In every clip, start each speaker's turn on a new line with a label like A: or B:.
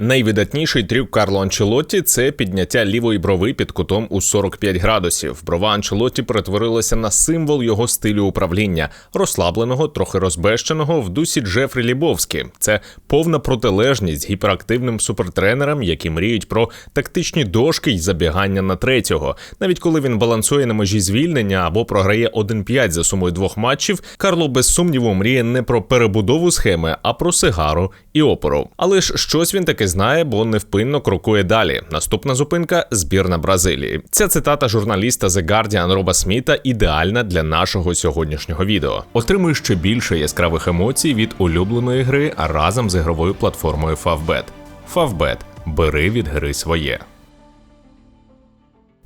A: Найвидатніший трюк Карло Анчелотті це підняття лівої брови під кутом у 45 градусів. Брова Анчелотті перетворилася на символ його стилю управління, розслабленого, трохи розбещеного в дусі Джефрі Лібовські. Це повна протилежність гіперактивним супертренерам, які мріють про тактичні дошки й забігання на третього. Навіть коли він балансує на межі звільнення або програє 1-5 за сумою двох матчів, Карло без сумніву мріє не про перебудову схеми, а про сигару і опору. Але ж щось він таки знає, бо невпинно крокує далі. Наступна зупинка збірна Бразилії. Ця цитата журналіста The Guardian Роба Сміта ідеальна для нашого сьогоднішнього відео. Отримує ще більше яскравих емоцій від улюбленої гри разом з ігровою платформою Favbet. Favbet. бери від гри своє.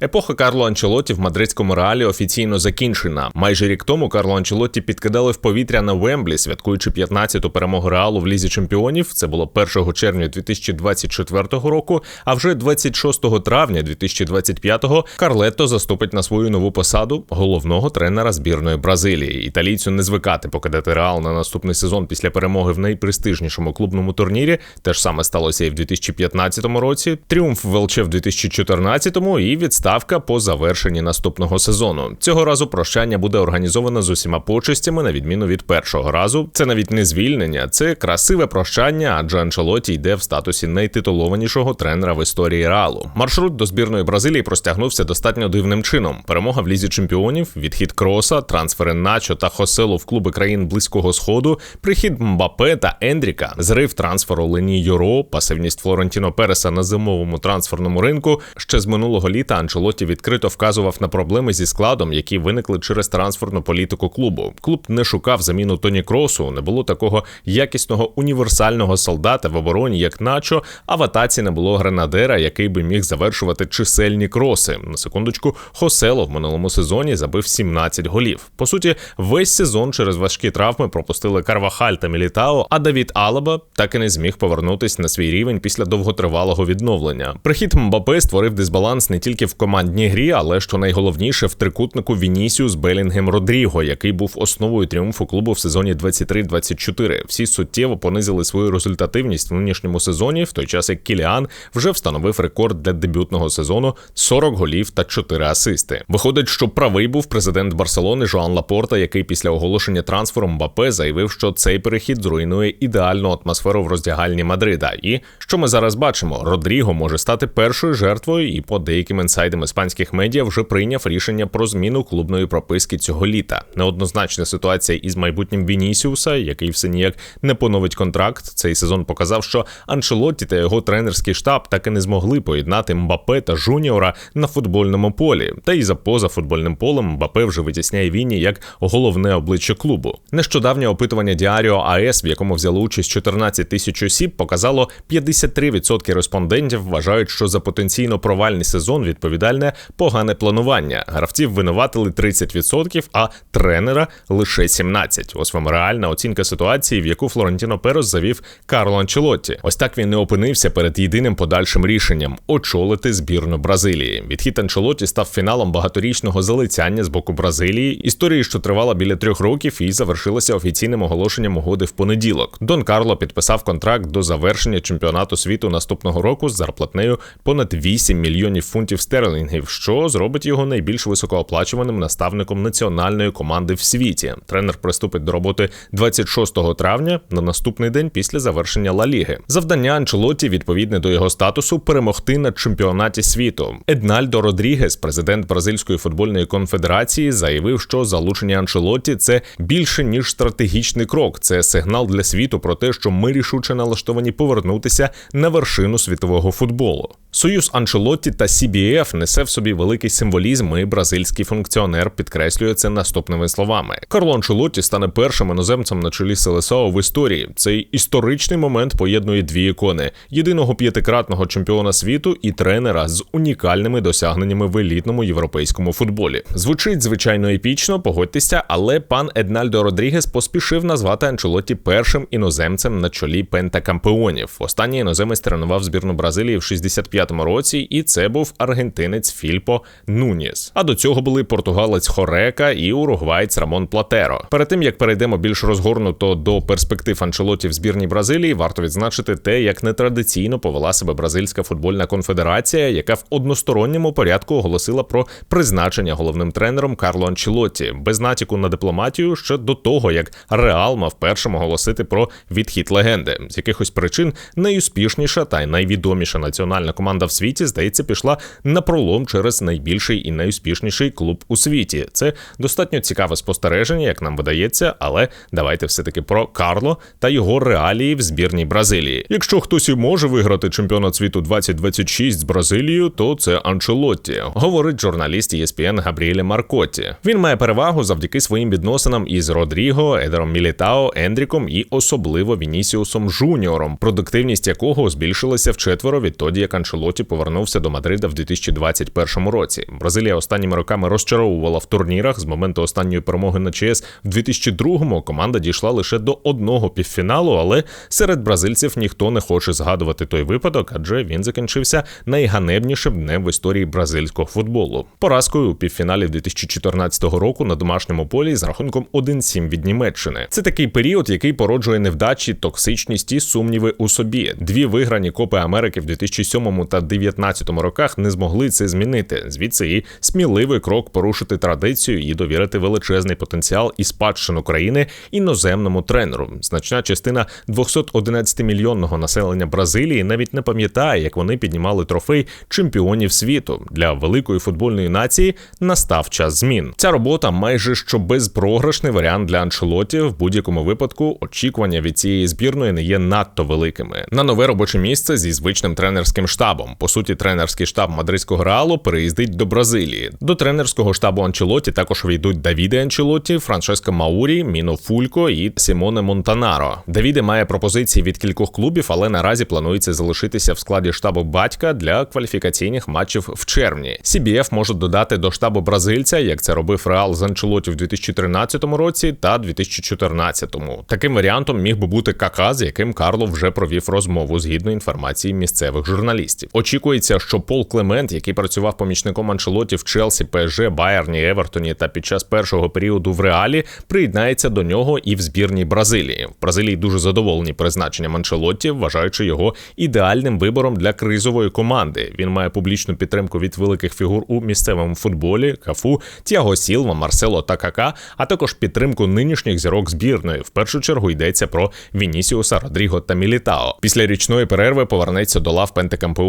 A: Епоха Карло Анчелотті в мадридському реалі офіційно закінчена. Майже рік тому Карло Анчелотті підкидали в повітря на Вемблі, святкуючи 15-ту перемогу реалу в лізі чемпіонів. Це було 1 червня 2024 року. А вже 26 травня 2025-го Карлетто заступить на свою нову посаду головного тренера збірної Бразилії. Італійцю не звикати покидати реал на наступний сезон після перемоги в найпрестижнішому клубному турнірі. Те ж саме сталося і в 2015 році. Тріумф Велче в 2014-му і відстав ставка по завершенні наступного сезону. Цього разу прощання буде організовано з усіма почестями, на відміну від першого разу. Це навіть не звільнення, це красиве прощання, адже Анчелоті йде в статусі найтитулованішого тренера в історії реалу. Маршрут до збірної Бразилії простягнувся достатньо дивним чином. Перемога в лізі чемпіонів, відхід кроса, трансфери Начо та Хоселу в клуби країн близького сходу, прихід Мбапе та Ендріка, зрив трансферу Лені Юро, пасивність Флорентіно Переса на зимовому трансферному ринку. Ще з минулого літа Анчелоті відкрито вказував на проблеми зі складом, які виникли через трансферну політику клубу. Клуб не шукав заміну Тоні Кросу, не було такого якісного універсального солдата в обороні, як Начо, а в атаці не було гренадера, який би міг завершувати чисельні кроси. На секундочку, Хосело в минулому сезоні забив 17 голів. По суті, весь сезон через важкі травми пропустили Карвахаль та Мілітао, а Давід Алаба так і не зміг повернутися на свій рівень після довготривалого відновлення. Прихід Мбапе створив дисбаланс не тільки в командній грі, але що найголовніше в трикутнику Вінісіус Белінгем Родріго, який був основою тріумфу клубу в сезоні 23-24. Всі суттєво понизили свою результативність в нинішньому сезоні, в той час як Кіліан вже встановив рекорд для дебютного сезону 40 голів та 4 асисти. Виходить, що правий був президент Барселони Жоан Лапорта, який після оголошення трансферу Мбапе заявив, що цей перехід зруйнує ідеальну атмосферу в роздягальні Мадрида. І що ми зараз бачимо, Родріго може стати першою жертвою, і по деяким інсайдам інсайдом іспанських медіа вже прийняв рішення про зміну клубної прописки цього літа. Неоднозначна ситуація із майбутнім Вінісіуса, який все ніяк не поновить контракт. Цей сезон показав, що Анчелотті та його тренерський штаб так і не змогли поєднати Мбапе та Жуніора на футбольному полі. Та й за поза футбольним полем Мбапе вже витісняє Віні як головне обличчя клубу. Нещодавнє опитування Діаріо АЕС, в якому взяло участь 14 тисяч осіб, показало 53% респондентів вважають, що за потенційно провальний сезон відповідає відповідальне погане планування. Гравців винуватили 30%, а тренера лише 17%. Ось вам реальна оцінка ситуації, в яку Флорентіно Перос завів Карло Анчелотті. Ось так він не опинився перед єдиним подальшим рішенням очолити збірну Бразилії. Відхід Анчелотті став фіналом багаторічного залицяння з боку Бразилії. Історії, що тривала біля трьох років, і завершилася офіційним оголошенням угоди в понеділок. Дон Карло підписав контракт до завершення чемпіонату світу наступного року з зарплатнею понад 8 мільйонів фунтів стерлингів стерлінгів, що зробить його найбільш високооплачуваним наставником національної команди в світі. Тренер приступить до роботи 26 травня на наступний день після завершення Ла Ліги. Завдання Анчелоті, відповідне до його статусу, перемогти на чемпіонаті світу. Еднальдо Родрігес, президент Бразильської футбольної конфедерації, заявив, що залучення Анчелоті це більше ніж стратегічний крок. Це сигнал для світу про те, що ми рішуче налаштовані повернутися на вершину світового футболу. Союз Анчелотті та CBF несе в собі великий символізм. і Бразильський функціонер підкреслює це наступними словами. Карло Анчелотті стане першим іноземцем на чолі Селесао в історії. Цей історичний момент поєднує дві ікони: єдиного п'ятикратного чемпіона світу і тренера з унікальними досягненнями в елітному європейському футболі. Звучить звичайно епічно, погодьтеся, але пан Еднальдо Родрігес поспішив назвати Анчелотті першим іноземцем на чолі пентакампеонів. Останній іноземець тренував збірну Бразилії в 65 2009 році, і це був аргентинець Фільпо Нуніс. А до цього були португалець Хорека і уругвайць Рамон Платеро. Перед тим як перейдемо більш розгорнуто до перспектив Анчелоті в збірній Бразилії, варто відзначити те, як нетрадиційно повела себе бразильська футбольна конфедерація, яка в односторонньому порядку оголосила про призначення головним тренером Карло Анчелоті без натяку на дипломатію ще до того, як Реал мав першим оголосити про відхід легенди. З якихось причин найуспішніша та й найвідоміша національна команда в світі, здається, пішла на пролом через найбільший і найуспішніший клуб у світі. Це достатньо цікаве спостереження, як нам видається, але давайте все таки про Карло та його реалії в збірній Бразилії. Якщо хтось і може виграти чемпіонат світу 2026 з Бразилією, то це Анчелотті, говорить журналіст ESPN Габріеле Маркотті. Він має перевагу завдяки своїм відносинам із Родріго, Едером Мілітао, Ендріком і особливо Вінісіусом Жуніором, продуктивність якого збільшилася вчетверо відтоді, як Анчелотті повернувся до Мадрида в 2021 році. Бразилія останніми роками розчаровувала в турнірах з моменту останньої перемоги на ЧС в 2002-му Команда дійшла лише до одного півфіналу, але серед бразильців ніхто не хоче згадувати той випадок, адже він закінчився найганебнішим днем в історії бразильського футболу. Поразкою у півфіналі 2014 року на домашньому полі з рахунком 1-7 від Німеччини. Це такий період, який породжує невдачі, токсичність і сумніви у собі. Дві виграні Копи Америки в 2007 та 2019 роках не змогли це змінити. Звідси і сміливий крок порушити традицію і довірити величезний потенціал і спадщину країни іноземному тренеру. Значна частина 211-мільйонного населення Бразилії навіть не пам'ятає, як вони піднімали трофей чемпіонів світу. Для великої футбольної нації настав час змін. Ця робота майже що безпрограшний варіант для Анчелоті. В будь-якому випадку очікування від цієї збірної не є надто великими. На нове робоче місце зі звичним тренерським штабом. По суті, тренерський штаб мадридського реалу переїздить до Бразилії. До тренерського штабу Анчелоті також війдуть Давіде Анчелоті, Франческо Маурі, Міно Фулько і Сімоне Монтанаро. Давіде має пропозиції від кількох клубів, але наразі планується залишитися в складі штабу батька для кваліфікаційних матчів в червні. CBF може додати до штабу бразильця, як це робив Реал з Анчелоті в 2013 році та 2014. Таким варіантом міг би бути Кака, з яким Карло вже провів розмову згідно інформації місцевих журналістів. Очікується, що Пол Клемент, який працював помічником Анчелоті в Челсі, ПСЖ, Байерні, Евертоні та під час першого періоду в Реалі, приєднається до нього і в збірній Бразилії. В Бразилії дуже задоволені призначенням Анчелотті, вважаючи його ідеальним вибором для кризової команди. Він має публічну підтримку від великих фігур у місцевому футболі, кафу, Тіаго Сілва, Марсело та Кака, а також підтримку нинішніх зірок збірної. В першу чергу йдеться про Вінісіуса, Родріго та Мілітао. Після річної перерви повернеться до лав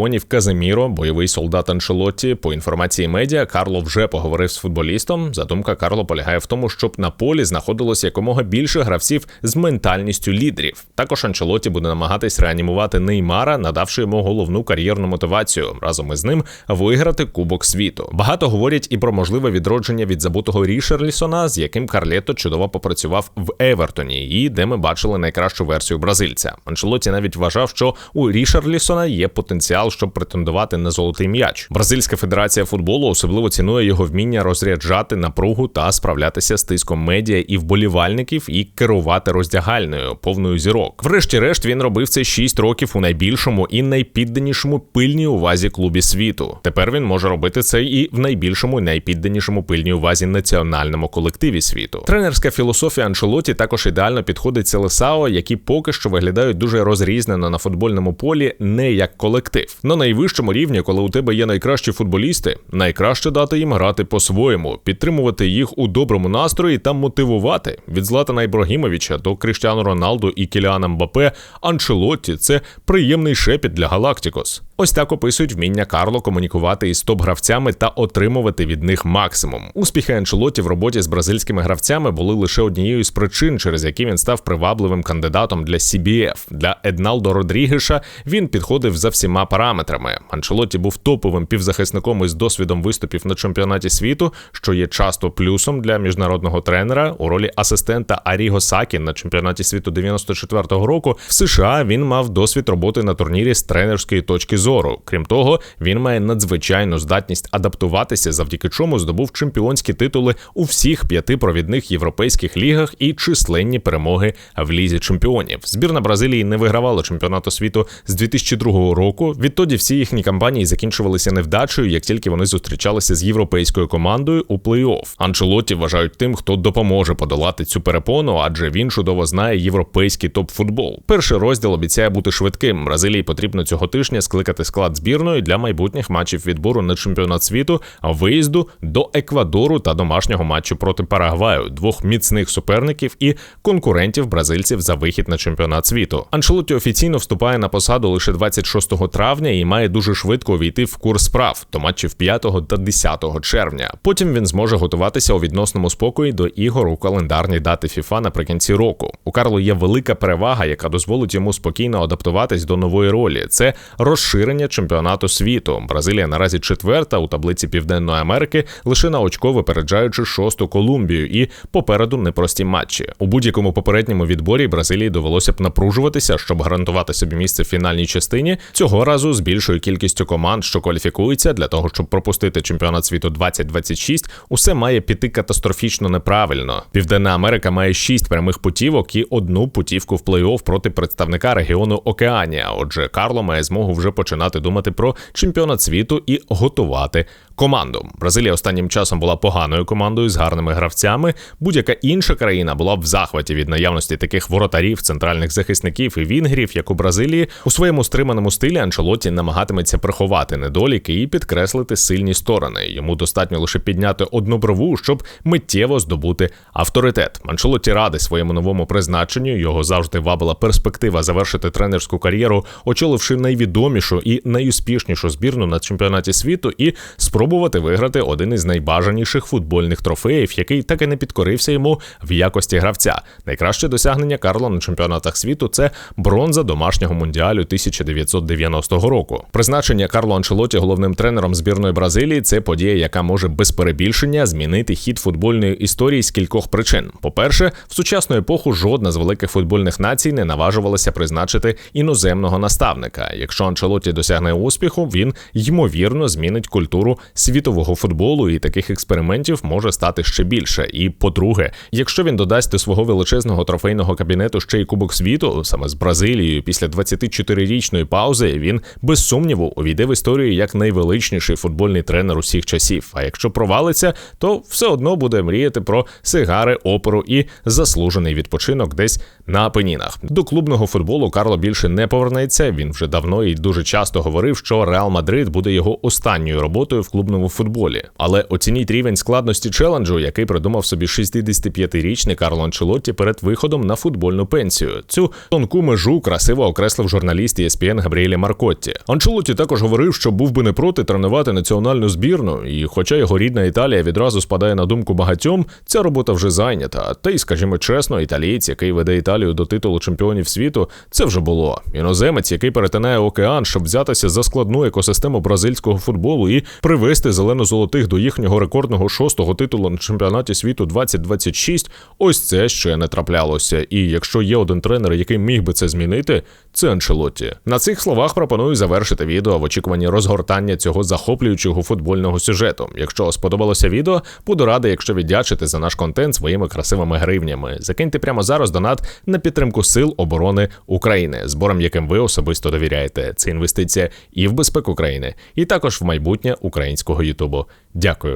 A: пентекампеонів Казиміро, бойовий солдат Анчелотті. По інформації медіа, Карло вже поговорив з футболістом. Задумка Карло полягає в тому, щоб на полі знаходилось якомога більше гравців з ментальністю лідерів. Також Анчелоті буде намагатись реанімувати Неймара, надавши йому головну кар'єрну мотивацію разом із ним виграти Кубок світу. Багато говорять і про можливе відродження від забутого Рішерлісона, з яким Карлето чудово попрацював в Евертоні, і де ми бачили найкращу версію бразильця. Анчелоті навіть вважав, що у Рішерлісона є потенціал, щоб претендувати на золотий м'яч. Бразильська федерація футболу особливо цінує його вміння розряджати напругу та справлятися з тиском медіа і вболівальників і керувати роздягальною повною зірок. Врешті-решт він робив це 6 років у найбільшому і найпідданішому пильній увазі клубі світу. Тепер він може робити це і в найбільшому і найпідданішому пильній увазі національному колективі світу. Тренерська філософія Анчелоті також ідеально підходить Селесао, які поки що виглядають дуже розрізнено на футбольному полі, не як колектив. На найвищому рівні, коли у тебе є найкращі футболісти, найкраще дати їм грати по-своєму, підтримувати їх у доброму настрої та мотивувати від Златана Ібрагімовича до Кріштіану Роналду і Кіліана Мбапе. Анчелотті це приємний шепіт для Галактикос. Ось так описують вміння Карло комунікувати із топ-гравцями та отримувати від них максимум. Успіхи Анчелоті в роботі з бразильськими гравцями були лише однією з причин, через які він став привабливим кандидатом для CBF. Для Едналдо Родрігеша він підходив за всіма параметрами. Анчелоті був топовим півзахисником із досвідом виступів на чемпіонаті світу, що є часто плюсом для міжнародного тренера у ролі асистента Аріго Сакі на чемпіонаті світу 94-го року. В США він мав досвід роботи на турнірі з тренерської точки зору зору. Крім того, він має надзвичайну здатність адаптуватися, завдяки чому здобув чемпіонські титули у всіх п'яти провідних європейських лігах і численні перемоги в лізі чемпіонів. Збірна Бразилії не вигравала чемпіонату світу з 2002 року. Відтоді всі їхні кампанії закінчувалися невдачею, як тільки вони зустрічалися з європейською командою у плей-офф. Анчелотті вважають тим, хто допоможе подолати цю перепону, адже він чудово знає європейський топ-футбол. Перший розділ обіцяє бути швидким. Бразилії потрібно цього тижня скликати склад збірної для майбутніх матчів відбору на чемпіонат світу, виїзду до Еквадору та домашнього матчу проти Парагваю, двох міцних суперників і конкурентів бразильців за вихід на чемпіонат світу. Анчелотті офіційно вступає на посаду лише 26 травня і має дуже швидко увійти в курс справ до матчів 5 та 10 червня. Потім він зможе готуватися у відносному спокої до ігор у календарні дати FIFA наприкінці року. У Карло є велика перевага, яка дозволить йому спокійно адаптуватись до нової ролі. Це розширення чемпіонату світу. Бразилія наразі четверта у таблиці Південної Америки, лише на очко випереджаючи шосту Колумбію, і попереду непрості матчі. У будь-якому попередньому відборі Бразилії довелося б напружуватися, щоб гарантувати собі місце в фінальній частині. Цього разу з більшою кількістю команд, що кваліфікуються для того, щоб пропустити чемпіонат світу 2026, усе має піти катастрофічно неправильно. Південна Америка має шість прямих путівок і одну путівку в плей-офф проти представника регіону Океанія. Отже, Карло має змогу вже починати думати про чемпіонат світу і готувати команду. Бразилія останнім часом була поганою командою з гарними гравцями. Будь-яка інша країна була б в захваті від наявності таких воротарів, центральних захисників і вінгерів, як у Бразилії. У своєму стриманому стилі Анчелоті намагатиметься приховати недоліки і підкреслити сильні сторони. Йому достатньо лише підняти одну брову, щоб миттєво здобути авторитет. Анчелоті радий своєму новому призначенню. Його завжди вабила перспектива завершити тренерську кар'єру, очоливши найвідомішу і найуспішнішу збірну на чемпіонаті світу, і спробувати виграти один із найбажаніших футбольних трофеїв, який так і не підкорився йому в якості гравця. Найкраще досягнення Карло на чемпіонатах світу це бронза домашнього мундіалю 1990 року. Призначення Карло Анчелоті головним тренером збірної Бразилії це подія, яка може без перебільшення змінити хід футбольної історії з кількох причин. По-перше, в сучасну епоху жодна з великих футбольних націй не наважувалася призначити іноземного наставника. Якщо Анчелоті досягне успіху, він ймовірно змінить культуру світового футболу, і таких експериментів може стати ще більше. І по-друге, якщо він додасть до свого величезного трофейного кабінету ще й Кубок світу, саме з Бразилією, після 24-річної паузи, він без сумніву увійде в історію як найвеличніший футбольний тренер усіх часів. А якщо провалиться, то все одно буде мріяти про сигари, оперу і заслужений відпочинок десь на Апенінах. До клубного футболу Карло більше не повернеться. Він вже давно і дуже часто говорив, що Реал Мадрид буде його останньою роботою в клубному футболі. Але оцініть рівень складності челенджу, який придумав собі 65-річний Карло Анчелотті перед виходом на футбольну пенсію. Цю тонку межу красиво окреслив журналіст ESPN Габріелі Маркотті. Анчелотті також говорив, що був би не проти тренувати національну збірну, і, хоча його рідна Італія відразу спадає на думку багатьом, ця робота вже зайнята. Та й, скажімо чесно, італієць, який веде Італію до титулу чемпіонів світу, це вже було. Іноземець, який перетинає океан, щоб взятися за складну екосистему бразильського футболу і привести зелено-золотих до їхнього рекордного шостого титулу на чемпіонаті світу 2026, Ось це ще не траплялося. І якщо є один тренер, який міг би це змінити, це Анчелотті. На цих словах пропоную завершити відео в очікуванні розгортання цього захоплюючого футбольного сюжету. Якщо сподобалося відео, буду радий, якщо віддячите за наш контент своїми красивими гривнями. Закиньте прямо зараз донат на підтримку сил оборони України, збором яким ви особисто довіряєте. Це інвестиція і в безпеку країни, і також в майбутнє українського Ютубу. Дякую.